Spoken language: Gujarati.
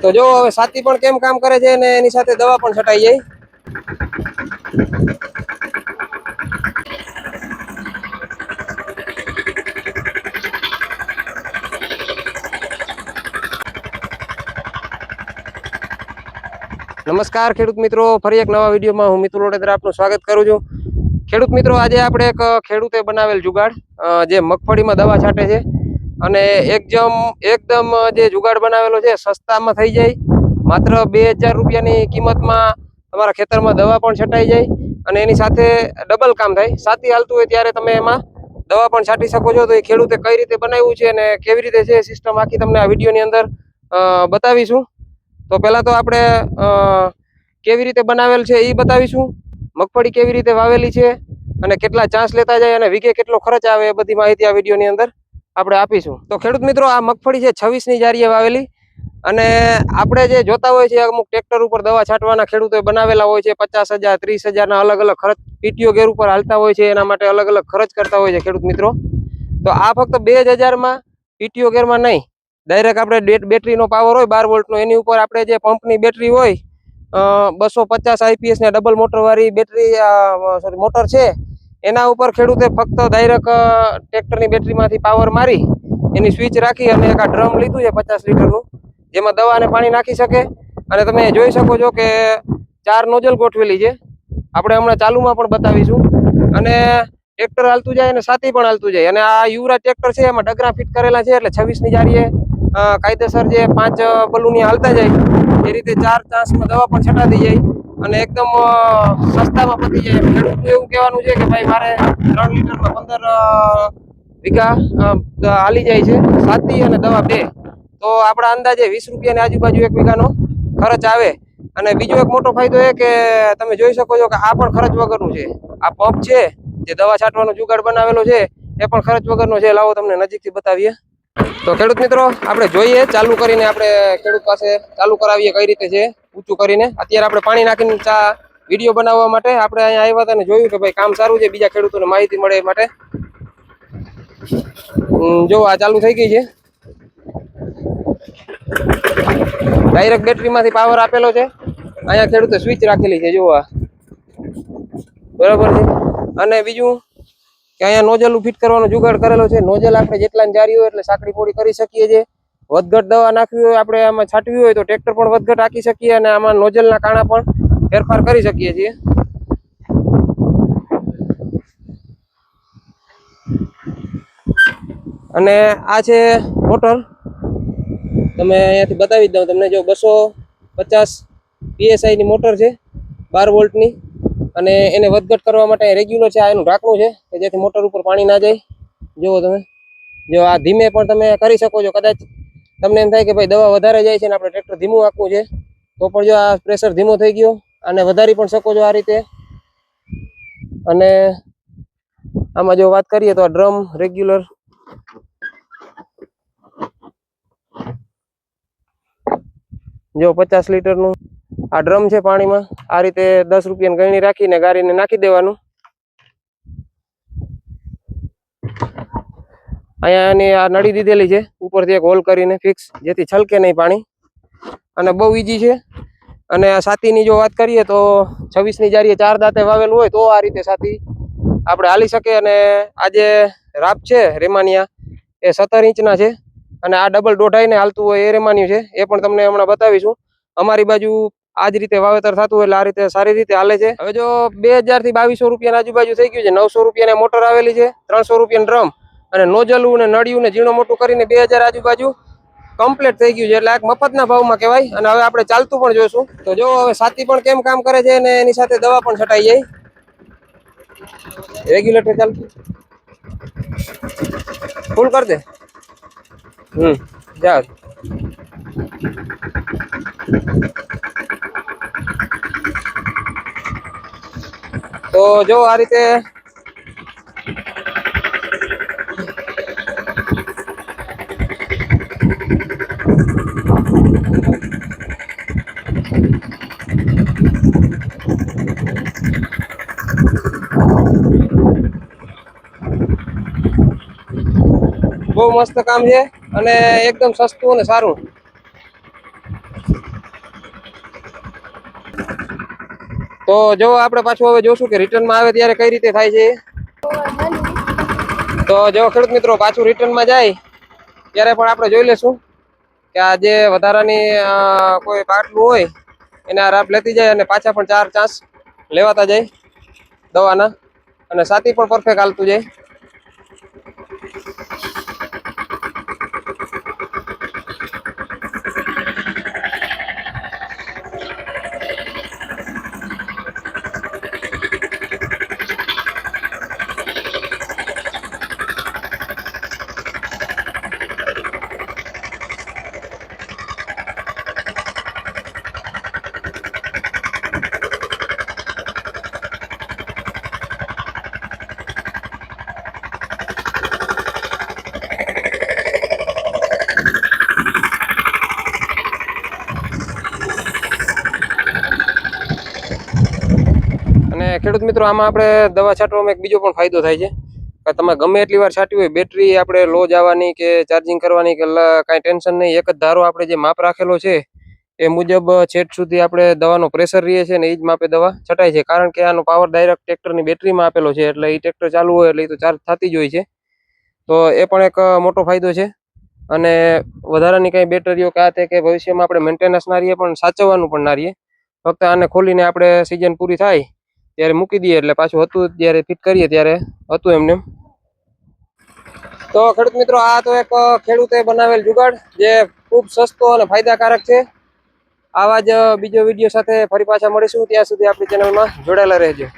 તો જો હવે સાથી પણ કેમ કામ કરે છે અને એની સાથે દવા પણ છટાઈ જાય. નમસ્કાર ખેડૂત મિત્રો, ફરી એક નવા વિડીયોમાં હું મિતુલ વડોદરા આપનું સ્વાગત કરું છું. ખેડૂત મિત્રો, આજે આપણે એક ખેડૂતે બનાવેલ જુગાડ જે મગફળીમાં દવા છાંટે છે. અને એકદમ એકદમ જે જુગાડ બનાવેલો છે, સસ્તામાં થઈ જાય. માત્ર બે હજાર રૂપિયાની કિંમતમાં તમારા ખેતરમાં દવા પણ છટાઈ જાય અને એની સાથે ડબલ કામ થાય. સાતી હાલતું હોય ત્યારે તમે એમાં દવા પણ છાંટી શકો છો. તો એ ખેડૂતે કઈ રીતે બનાવ્યું છે અને કેવી રીતે છે સિસ્ટમ આખી તમને આ વિડીયોની અંદર બતાવીશું. તો પહેલાં તો આપણે કેવી રીતે બનાવેલ છે એ બતાવીશું. મગફળી કેવી રીતે વાવેલી છે અને કેટલા ચાન્સ લેતા જાય અને વીઘે કેટલો ખર્ચ આવે એ બધી માહિતી આ વિડીયોની અંદર આપણે આપીશું. તો ખેડૂત મિત્રો, આ મગફળી છે છવ્વીસની જારીએ વાવેલી અને આપણે જે જોતા હોય છે અમુક ટ્રેક્ટર ઉપર દવા છાંટવાના ખેડૂતોએ બનાવેલા હોય છે, પચાસ હજાર, ત્રીસ હજારના અલગ અલગ ખર્ચ પીટીઓ ગેર ઉપર હાલતા હોય છે, એના માટે અલગ અલગ ખર્ચ કરતા હોય છે ખેડૂત મિત્રો. તો આ ફક્ત બે જ હજારમાં પીટીઓ ગેરમાં નહીં, ડાયરેક્ટ આપણે બેટ- બેટરીનો પાવર હોય, બાર વોલ્ટનો. એની ઉપર આપણે જે પંપની બેટરી હોય બસો પચાસ આઈપીએસ ને ડબલ મોટરવાળી બેટરી સોરી મોટર છે એના ઉપર ખેડૂતે ફક્ત ડાયરેક્ટ ટ્રેક્ટરની બેટરીમાંથી પાવર મારી, એની સ્વિચ રાખી અને એક આ ડ્રમ લીધું છે પચાસ લીટરનું, જેમાં દવા અને પાણી નાખી શકે. અને તમે જોઈ શકો છો કે ચાર નોઝલ ગોઠવેલી છે. આપણે હમણાં ચાલુમાં પણ બતાવીશું. અને ટ્રેક્ટર હાલતું જાય અને સાથી પણ હાલતું જાય. અને આ યુવરાજ ટ્રેક્ટર છે, એમાં ડગરા ફિટ કરેલા છે, એટલે છવ્વીસની જારીએ કાયદેસર જે પાંચ બલૂની હાલતા જાય, એ રીતે ચાર ચાન્સમાં દવા પણ છટાતી જાય. અને એકદમ સસ્તામાં પતી જાય ખેડૂતનું એવું કહેવાનું છે કે ભાઈ, મારે ત્રણ લીટરમાં પંદર વીઘા હાલી જાય છે. સાતી અને દવા બે. તો આપણા અંદાજે વીસ રૂપિયાની આજુબાજુ એક વીઘાનો ખર્ચ આવે. અને બીજો એક મોટો ફાયદો એ કે તમે જોઈ શકો છો કે આ પણ ખર્ચ વગરનું છે. આ પંપ છે, જે દવા છાંટવાનો જુગાડ બનાવેલો છે, એ પણ ખર્ચ વગરનો છે. લાવો તમને નજીકથી બતાવીએ. તો ખેડૂત મિત્રો, આપણે જોઈએ, ચાલુ કરીને આપણે ખેડૂત પાસે ચાલુ કરાવીએ કઈ રીતે છે, ઊંચું કરીને. અત્યારે આપણે પાણી નાખીને ચા વીડિયો બનાવવા માટે આપણે અહીંયા આવ્યા હતા અને જોયું કે ભાઈ કામ સારું છે, બીજા ખેડૂતોને માહિતી મળે એ માટે. જો, આ ચાલુ થઈ ગઈ છે. ડાયરેક્ટ બેટરીમાંથી પાવર આપેલો છે. અહીંયા ખેડૂતે સ્વિચ રાખેલી છે જોવા બરાબર છે? અને બીજું કે અહીંયા નોઝલ ફિટ કરવાનો જુગાડ કરેલો છે. નોઝલ આપણે જેટલા જારી હોય એટલે સાંકડી પોડી કરી શકીએ છીએ. વધઘટ દવા નાખવી હોય, આપણે આમાં છાંટવી હોય તો ટ્રેક્ટર પણ વધઘટ આકી શકીએ અને આમાં નોઝલના કાણા પણ ફેરફાર કરી શકીએ છીએ. અને આ છે મોટર. તમે અહીંયાથી બતાવી દઉં તમને. જો બસો પચાસ પીએસઆઈની મોટર છે, બાર વોલ્ટની. અને એને વધઘટ કરવા માટે રેગ્યુલર છે, આ એનું ઢાંકણું છે, કે જેથી મોટર ઉપર પાણી ના જાય. જુઓ તમે. જો આ ધીમે પણ તમે કરી શકો છો, કદાચ તમને એમ થાય કે ભાઈ દવા વધારે જાય છે ને આપણે ટ્રેક્ટર ધીમું આંકવું છે, તો પણ જો આ પ્રેશર ધીમો થઈ ગયો, અને વધારી પણ શકો છો આ રીતે. અને આમાં જો વાત કરીએ તો આ ડ્રમ રેગ્યુલર. જો પચાસ લીટરનું આ ડ્રમ છે પાણીમાં. આ રીતે દસ રૂપિયાની ગણી રાખીને ગારીને નાખી દેવાનું. અહીંયા એની આ નળી દીધેલી છે. ઉપરથી એક હોલ કરીને ફિક્સ જેથી છલકે નહીં પાણી. અને બહુ ઈજી છે. અને આ સાતીની જો વાત કરીએ તો છવ્વીસની જારીએ ચાર દાંતે વાવેલું હોય તો આ રીતે સાતી આપણે હાલી શકે. અને આ જે રાપ છે રેમાનિયા, એ સત્તર ઇંચના છે. અને આ ડબલ દોઢાઈને હાલતું હોય એ રેમાન્યું છે. એ પણ તમને હમણાં બતાવીશું. અમારી બાજુ આ રીતે વાવેતર થતું એટલે આ રીતે સારી રીતે હાલે છે. હવે જો બે હજારથી બાવીસો રૂપિયાની આજુબાજુ થઈ ગયું છે. નવસો રૂપિયાની મોટર આવેલી છે, ત્રણસો રૂપિયાની ડ્રમ અને નોજલું ને નળિયું ને ઝીણો મોટું કરીને બે હજાર આજુબાજુ કમ્પ્લીટ થઈ ગયું છે. એટલે એક મફતના ભાવમાં કહેવાય. અને હવે આપણે ચાલતું પણ જોઈશું. તો જો હવે સાથી પણ કેમ કામ કરે છે અને એની સાથે દવા પણ છટાઈ જાય. રેગ્યુલેટર ચાલતું. ફૂલ કરજે હમ, જા. તો જો આ રીતે બહુ મસ્ત કામ છે અને એકદમ સસ્તું અને સારું. તો જો આપણે પાછું હવે જોશું કે રિટર્નમાં આવે ત્યારે કઈ રીતે થાય છે તો જો ખેડૂત મિત્રો, પાછું રિટર્નમાં જાય, ત્યારે પણ આપણે જોઈ લેશું કે આ જે વધારાની કોઈ પાટલું હોય, એને રાપ લેતી જાય અને પાછા પણ ચાર ચાન્સ લેવાતા જાય દવાના અને સાથી પણ પરફેક્ટ હાલતું જાય. ખેડૂત મિત્રો, આમાં આપણે દવા છાંટવામાં એક બીજો પણ ફાયદો થાય છે. કે તમે ગમે એટલી વાર છાંટવી હોય બેટરી આપણે લો જવાની કે ચાર્જિંગ કરવાની કે કાંઈ ટેન્શન નહીં. એક જ ધારો આપણે જે માપ રાખેલો છે, એ મુજબ છેટ સુધી આપણે દવાનો પ્રેશર રહીએ છે ને એ જ માપે દવા છટાય છે. કારણ કે આનો પાવર ડાયરેક્ટ ટ્રેક્ટરની બેટરીમાં આપેલો છે, એટલે એ ટ્રેક્ટર ચાલુ હોય એટલે એ તો ચાર્જ થતી જ હોય છે. તો એ પણ એક મોટો ફાયદો છે. અને વધારાની કાંઈ બેટરીઓ કે આ તે કે ભવિષ્યમાં આપણે મેન્ટેનન્સ ના રહીએ પણ સાચવવાનું પણ ના રહીએ. ફક્ત આને ખોલીને આપણે સિઝન પૂરી થાય ત્યારે મૂકી દઈએ એટલે પાછું હતું જ્યારે ફિટ કરીએ ત્યારે હતું એમને. તો ખેડૂત મિત્રો, આ તો એક ખેડૂતે બનાવેલ જુગાડ જે ખૂબ સસ્તો અને ફાયદાકારક છે. આવા જ બીજો વીડિયો સાથે ફરી પાછા મળીશું. ત્યાં સુધી આપણી ચેનલમાં જોડાયેલા રહેજો.